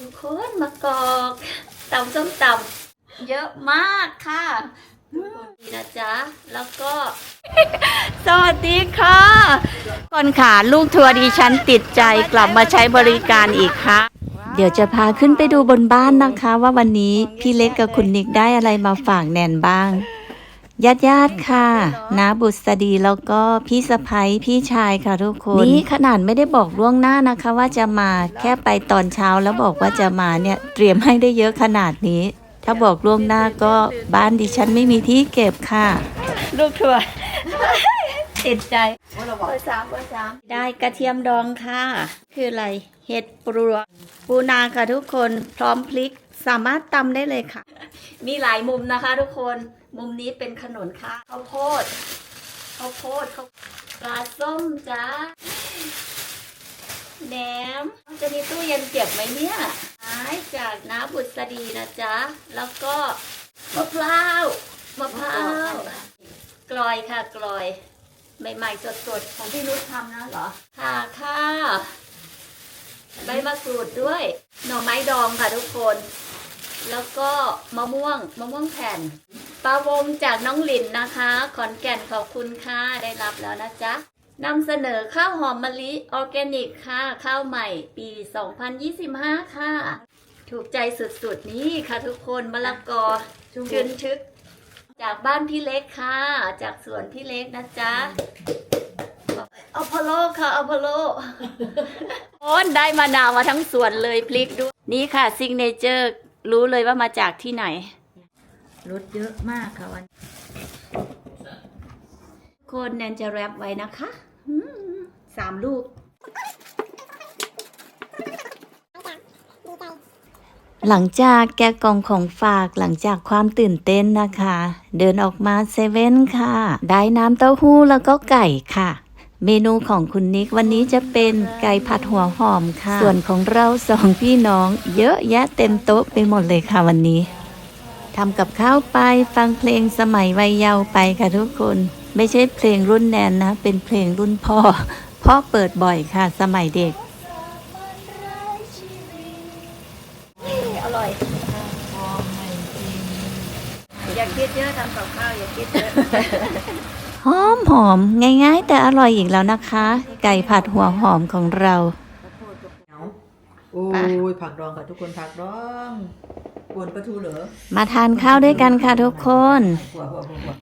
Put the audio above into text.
ทุกคนมากอกตำส้มตำเยอะมากค่ะดีนะจ๊ะ แล้วก็ สวัสดีค่ะก่อนค่ะลูกทัวร์ดิฉันติดใจกลับมาใช้บริการอีกค่ะ เดี๋ยวจะพาขึ้นไปดูบนบ้านนะคะ ว่าวันนี้พี่เล็กกับคุณนิกได้อะไรมาฝากแนนบ้าง ญาติญาติๆค่ะนาบุษดีแล้วก็พี่สะพ้ยพี่ชายค่ะทุกคน นี่ขนาดไม่ได้บอกล่วงหน้านะคะ ว่าจะมาแค่ไปตอนเช้าแล้วบอกว่าจะมาเนี่ย เตรียมให้ได้เยอะขนาดนี้ ถ้าบอกล่วงหน้าก็บ้านดิฉันไม่มีที่เก็บค่ะ ลูกทัวร์ ติดใจเบอร์สามเบอร์สามได้กระเทียมดองค่ะ คืออะไร เห็ดปลวกปูนาค่ะทุกคนพร้อมพริกสามารถตำได้เลยค่ะ มีหลายมุมนะคะทุกคนมุมนี้เป็นขนุนค่ะข้าวโพดข้าวโพดข้าวปลาส้มจ้าแหนมจะมีตู้เย็นเก็บไหมเนี่ยหายจากน้าบุษดีนะจ๊ะ แล้วก็มะพร้าวมะพร้าวกลอยค่ะกลอย ใหม่ๆสดๆ ของพี่นุชทำนะเหรอ ค่ะค่ะ ใบมะกรูดด้วย หน่อไม้ดองค่ะทุกคน แล้วก็มะม่วงมะม่วงแผ่นปลาวงจากน้องหลินนะคะ ขอนแก่นขอบคุณค่ะได้รับแล้วนะจ๊ะนำเสนอข้าวหอมมะลิออร์แกนิกค่ะ ข้าวใหม่ปี 2025 ค่ะ ถูกใจสุดๆ นี่ค่ะทุกคนมะละกอชื้นชึก จากบ้านพี่เล็กค่ะ จากสวนพี่เล็กนะจ๊ะเอาพโลค่ะเอาพโลโอนได้มะนาวมาทั้งสวนเลยพลิกด้วยนี่ค่ะซิงเนเจอร์รู้เลยว่ามาจากที่ไหนรสเยอะมากค่ะวันคนแนนจะแรปไว้นะคะอืมสามลูก หลังจากแกะกล่องของฝากหลังจากความตื่นเต้นนะคะ เดินออกมาเซเว่นค่ะ ได้น้ำเต้าหู้แล้วก็ไก่ค่ะ เมนูของคุณนิกวันนี้จะเป็นไก่ผัดหัวหอมค่ะ ส่วนของเราสองพี่น้อง เยอะแยะเต็มโต๊ะไปหมดเลยค่ะวันนี้ทำกับข้าวไปฟังเพลงสมัยวัยเยาว์ไปค่ะทุกคน ไม่ใช่เพลงรุ่นแนนนะ เป็นเพลงรุ่นพ่อพ่อเปิดบ่อยค่ะ สมัยเด็ก อร่อยอย่าคิดเยอะทำกับข้าวอย่าคิดเยอะหอมหอมง่ายๆ แต่อร่อยอีกแล้วนะคะ ไก่ผัดหัวหอมของเราโอ้ยผักดองค่ะทุกคนผักดองกวนปลาทูเหรอมาทานข้าวด้วยกันค่ะทุกคนหัวหัวหัวหัว